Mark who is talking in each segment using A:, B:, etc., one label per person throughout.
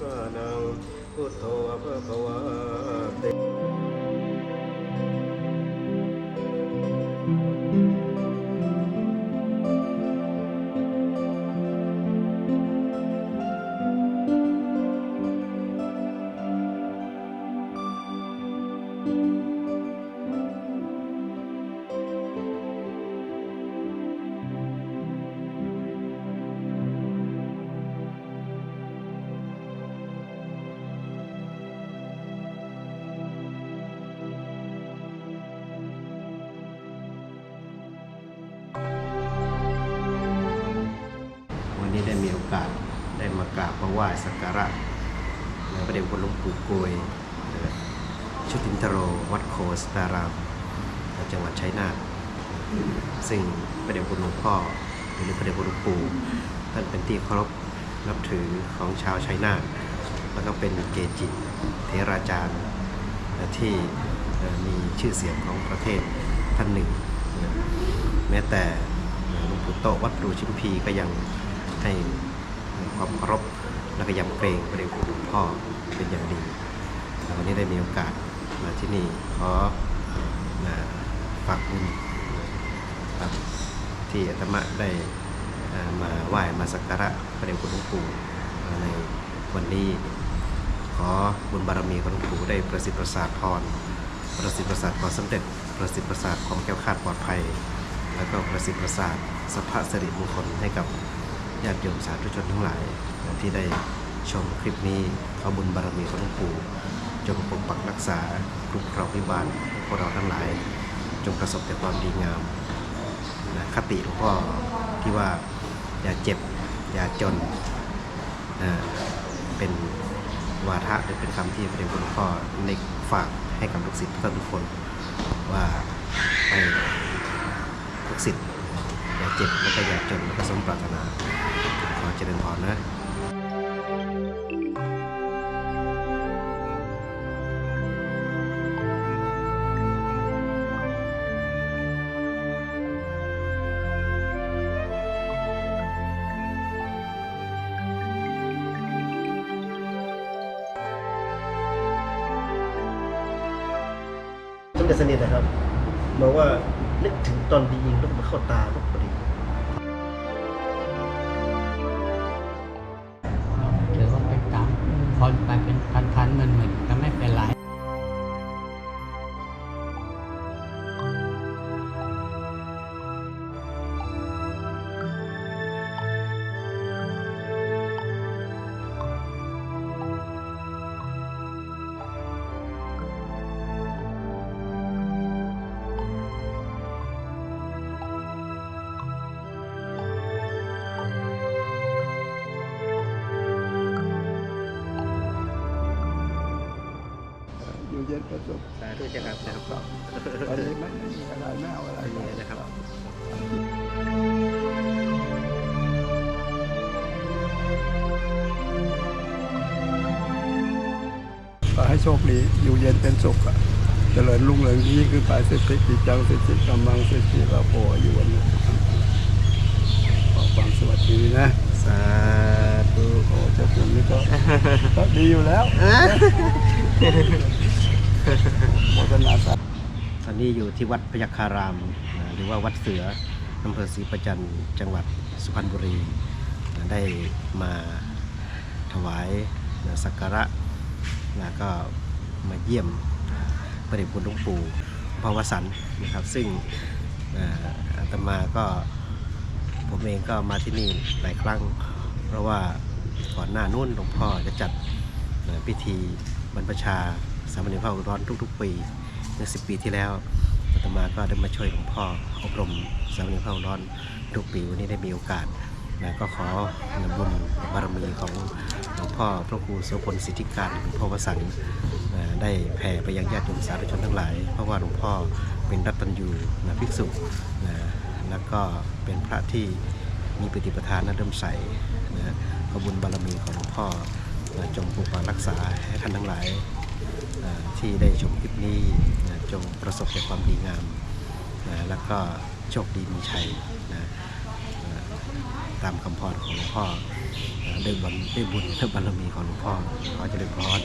A: สานังพุทโธภะคะวา มากราบมาไหว้สักการะพระเดชคุณหลวงปู่โกยเอ่อชุตินทโรวัดโคสตารามจังหวัดชัยนาทซึ่งพระเดชคุหลวงพ่อหรือพระเดชคุณหลวงปู่ท่านเป็นที่เคารพนับถือของชาวชัยนาทแล้วก็เป็นเกจิเทราจารย์ที่มีชื่อเสียงของประเทศท่านหนึ่ง แม้แต่หลวงปู่โตวัดปรูชิมพีก็ยังให้ความเคารพ และก็ยำเกรงพระเดชคุณหลวงพ่อเป็นอย่างดีแล้ววันนี้ได้มีโอกาสมาที่นี่ขอฝากบุญครับที่อาตมาได้มาไหว้มาสักการะพระเดชคุณหลวงปู่ในวันนี้ขอบุญบารมีของหลวงปู่ได้ประสิทธิ์ประสาทพรประสิทธิ์ประสาทความสำเร็จประสิทธิ์ประสาทความแก้วคาดปลอดภัย แล้วก็ประสิทธิ์ประสาทสัพพะสิริมงคลให้กับญาติโยมสาธุชนทั้งหลาย ที่ได้ชมคลิปนี้ขอบุญบารมีของหลวงปู่จงปกปักรักษาคุ้มครองวิบาลพวกเราทั้งหลาย จงประสบแต่ความดีงามนะคติหลวงพ่อที่ว่าอย่าเจ็บอย่าจนอ่าเป็นวาทะหรือเป็นคำที่พระเดชคุณพ่อในฝากให้กับลูกศิษย์ทุกท่านทุกคนว่าให้ทุกสิทธิ์อย่าเจ็บแล้วก็อย่าจนแล้วก็สมปรารถนาขอเจริญพรนะ สมเด็จสนิทนะครับบอกว่านึกถึงตอนดียิงลูกมาเข้าตาลูกพอดี
B: สบ
A: สาธุจะครับนะครับ
B: ตอนนี้ไม่มีอะไรไม่เอาอะไร
A: ไม่มีอะไรนะครับ
B: ก็ให้โชคดีอยู่เย็นเป็นสุขอะเจริญรุ่งเรืองยิ่งขึ้นไปสิทธิจิจังสิทธิกำลังสิทธิละโพอยู่วันนี้ขอความสวัสดีนะ
A: สาธุ
B: โอ้เจ้าคุณนี่ก็ก็ดีอยู่แล้ว โมทนาสา
A: ตอนนี้อยู่ที่วัดพยัคฆารามนะหรือว่าวัดเสืออำเภอศรีประจันต์จังหวัดสุพรรณบุรีนะได้มาถวายนะสักการะแล้วก็มาเยี่ยมพระเดชคุณหลวงปู่พระวสันนะครับ ซึ่งอ่าอาตมาก็ผมเองก็มาที่นี่หลายครั้ง เพราะว่าก่อนหน้านู้นหลวงพ่อจะจัดพิธีบรรพชา สามเณรพระอุดรทุกๆ ปีเมื่อสิปีที่แล้วอาตมาก็ได้มาช่วยหลวงพ่ออบรมสามเณรพระอุดรทุกปีวันนี้ได้มีโอกาสนะก็ขอนบุญบารมีของหลวงพ่อพระครูโสพลสิทธิการหลวงพ่อวสันนะได้แผ่ไปยังญาติโยมสาธุชนทั้งหลาย เพราะว่าหลวงพ่อเป็นรัตตัญญูนะภิกษุนะแล้วก็เป็นพระที่มีปฏิปทานน่าเริ่มใสนะขบุญบารมีของหลวงพ่อจงปกปักรักษาให้ท่านทั้งหลาย ที่ได้ชมคลิปนี้นะจงประสบแต่ความดีงามนะแล้วก็โชคดีมีชัยนะตามคำพรของหลวงพ่ออ่าด้วยบุญด้วยบุญและบารมีของหลวงพ่อขอเจริญพร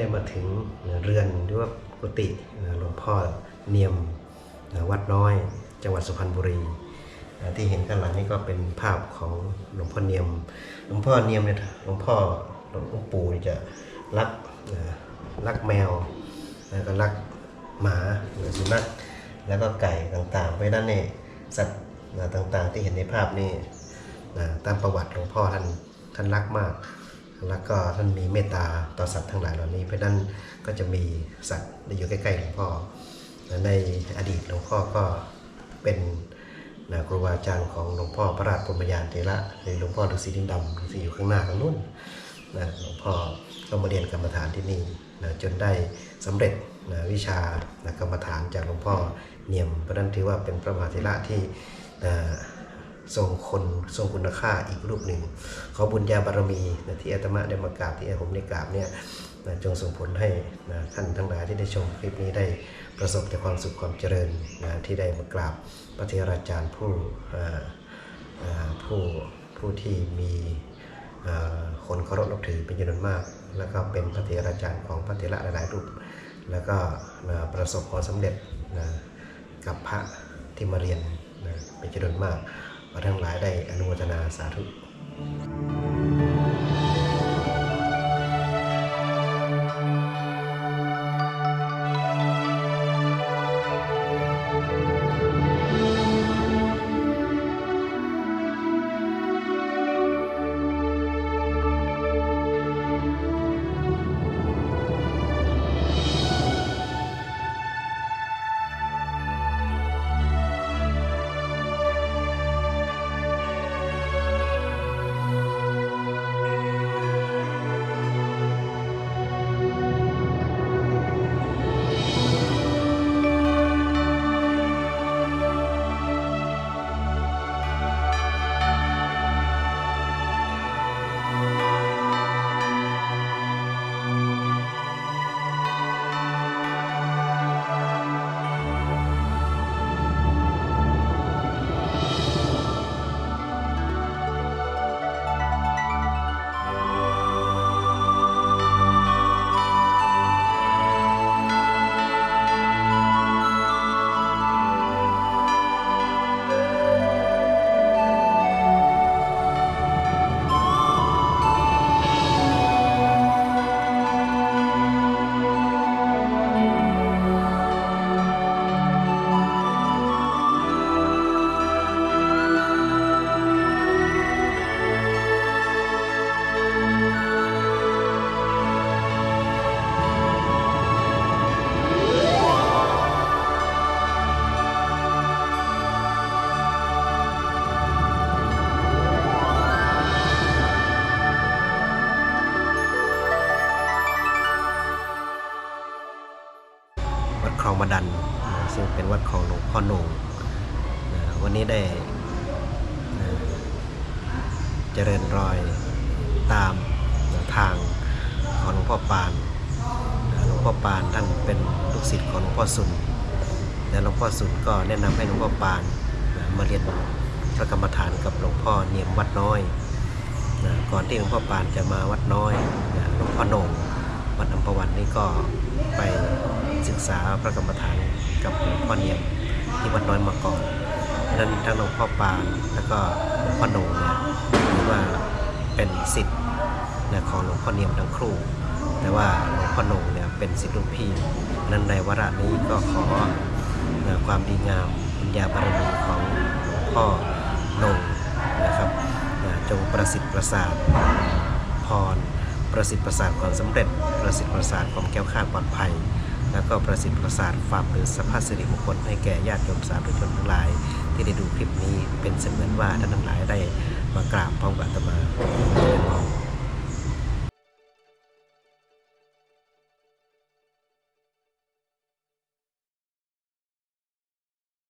A: ได้มาถึงเรือนหรือว่ากุฏิหลวงพ่อเนียมวัดน้อย จังหวัดสุพรรณบุรี ที่เห็นข้างหลังนี่ก็เป็นภาพของหลวงพ่อเนียม หลวงพ่อเนียมเนี่ยหลวงพ่อหลวงปู่จะรักรักแมวแล้วก็รักหมาหรือสุนัขแล้วก็ไก่ต่างๆ เพราะนั้นเนี่ยสัตว์ต่างๆ ที่เห็นในภาพนี่ตามประวัติหลวงพ่อท่านท่านรักมาก แล้วก็ท่านมีเมตตาต่อสัตว์ทั้งหลายเหล่านี้ เพราะนั้นก็จะมีสัตว์ได้อยู่ใกล้ๆหลวงพ่อ ในอดีตหลวงพ่อก็เป็นนะครูบาอาจารย์ของหลวงพ่อพระราชพรมยานเถระหรือหลวงพ่อฤาษีดินดำที่อยู่ข้างหน้าข้างนู้นนะหลวงพ่อก็มาเรียนกรรมฐานที่นี่นะจนได้สำเร็จนะวิชานะกรรมฐานจากหลวงพ่อเนียมเพราะนั้นถือว่าเป็นพระมหาเถระที่นะ ทรงคนทรงคุณค่าอีกรูปหนึ่ง ขอบุญญาบารมีนะที่อาตมาได้มากราบที่อาผมได้กราบเนี่ยนะจงส่งผลให้นะท่านทั้งหลายที่ได้ชมคลิปนี้ได้ประสบแต่ความสุขความเจริญนะที่ได้มากราบพระเทราจารย์ผู้ผู้ผู้ที่มีคนเคารพนับถือเป็นจำนวนมาก แล้วก็เป็นพระเทราจารย์ของพระเทระหลายๆรูป แล้วก็นะประสบความสำเร็จนะกับพระที่มาเรียนนะเป็นจำนวนมาก ขอทั้งหลายได้อนุโมทนาสาธุ ดัน ซึ่งเป็นวัดของหลวงพ่อโหนงวันนี้ได้เจริญรอยตามทางของหลวงพ่อปาน หลวงพ่อปานท่านเป็นลูกศิษย์ของหลวงพ่อสุนและหลวงพ่อสุนก็แนะนำให้หลวงพ่อปานมาเรียนทระกรรมฐานกับหลวงพ่อเนียมวัดน้อยนะก่อนที่หลวงพ่อปานจะมาวัดน้อยนะหลวงพ่อโหนงวัดอัมพวันนี่ก็ไป ศึกษาพระกรรมฐานกับหลวงพ่อเนียมที่วัดน้อยมาก่อนดังนั้นทั้งหลวงพ่อปานแล้วก็หลวงพ่อหนงเนี่ยถือว่าเป็นสิทธิ์นะของหลวงพ่อเนียมทั้งครูแต่ว่าหลวงพ่อหนงเนี่ยเป็นสิทธิ์รุ่นพี่ดังนั้นในวาระนี้ก็ขอนะความดีงามปัญญาบารมีของหลวงพ่อหนงนะครับนะจงประสิทธิ์ประสาทพรประสิทธิ์ประสาทความสำเร็จ ประสิทธิ์ประสาทความแก้วคลาดปลอดภัย แล้วก็ประสิทธิ์ประสานความหรือสภาพสิริมงคลให้แก่ญาติโยมสาธุชนทั้งหลาย ที่ได้ดูคลิปนี้เป็นเสมือนว่าท่านทั้งหลายได้มากราบพร้อมกับอาตมาเจริญพร